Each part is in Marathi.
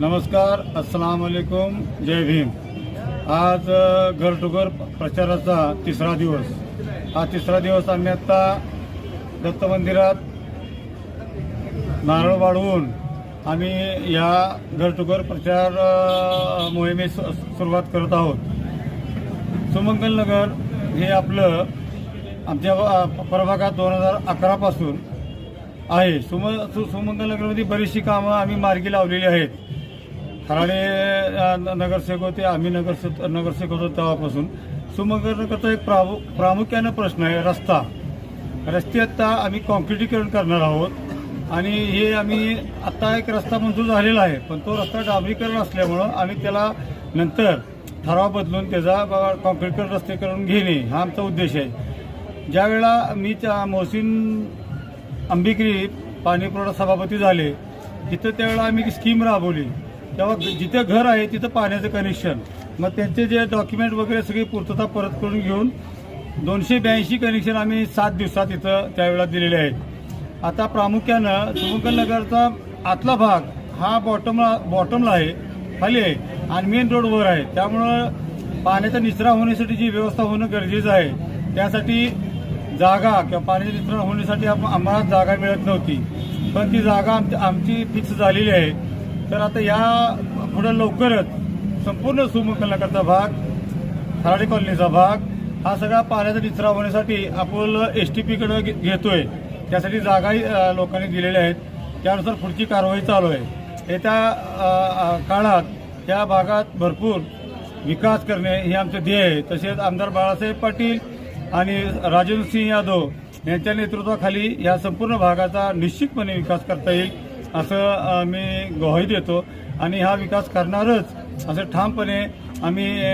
नमस्कार अस्सलाम वालेकुम जय भीम. आज घर टू घर प्रचाराचा तिसरा दिवस. हा तिसरा दिवस आम्ही आत्ता दत्त मंदिरात नारळ वाढवून आम्ही या घर टू घर प्रचार मोहिमेस सुरुवात करत आहोत. सुमंगलनगर हे आपलं आमच्या प्रभागात दोन हजार अकरापासून आहे. सुम सु सुमंगलनगरमध्ये बरीचशी कामं आम्ही मार्गी लावलेली आहेत. आणि न- नगरसेवक होते आम्ही नगरसेवक नगरसेवक होतो तेव्हापासून. सुमंगल नगरचा एक प्रामु प्रामुख्यानं प्रश्न आहे रस्ता. रस्ते आत्ता आम्ही कॉन्क्रिटीकरण करणार आहोत. आणि हे आम्ही आत्ता एक रस्ता मंजूर झालेला आहे पण तो रस्ता डांबरीकरण असल्यामुळं आम्ही त्याला नंतर ठराव बदलून त्याचा बाबा कॉन्क्रीटकरण रस्ते करून घेणे हा आमचा उद्देश आहे. ज्यावेळेला मी त्या मोहसिन अंबिकरी पाणीपुरवठा सभापती झाले तिथं त्यावेळेला आम्ही स्कीम राबवली. तेव्हा जिथे घर आहे तिथं पाण्याचं कनेक्शन मग त्यांचे जे डॉक्युमेंट वगैरे सगळी पूर्तता परत करून घेऊन दोनशे ब्याऐंशी कनेक्शन आम्ही सात दिवसात इथं त्यावेळेला दिलेले आहेत. आता प्रामुख्यानं सुमंगल नगरचा आतला भाग हा बॉटमला बॉटमला आहे खाली आहे आणि मेन रोडवर आहे. त्यामुळं पाण्याचा निचरा होण्यासाठी जी व्यवस्था होणं गरजेचं आहे त्यासाठी जागा किंवा पाण्याचा निचरा होण्यासाठी आम्हाला जागा मिळत नव्हती. पण ती जागा आमची आमची फिक्स झालेली आहे. तर आता या पुढे लवकरच संपूर्ण सुमुख भाग थराडे कॉलनीचा भाग हा सगळा पाण्याचा निचरा होण्यासाठी आपण एस टी पीकडे घेतोय. त्यासाठी जागाही लोकांनी दिलेल्या आहेत. त्यानुसार पुढची कारवाई चालू आहे. येत्या काळात त्या भागात भरपूर विकास करणे हे आमचं ध्येय आहे. तसेच आमदार बाळासाहेब पाटील आणि राजेंद्र सिंह यादव यांच्या नेतृत्वाखाली या संपूर्ण भागाचा निश्चितपणे विकास करता येईल. असं आम्ही मी ग्वाही देतो आणि हा विकास करणारच असं ठामपणे आम्ही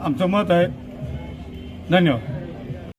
आमचं मत आहे. धन्यवाद.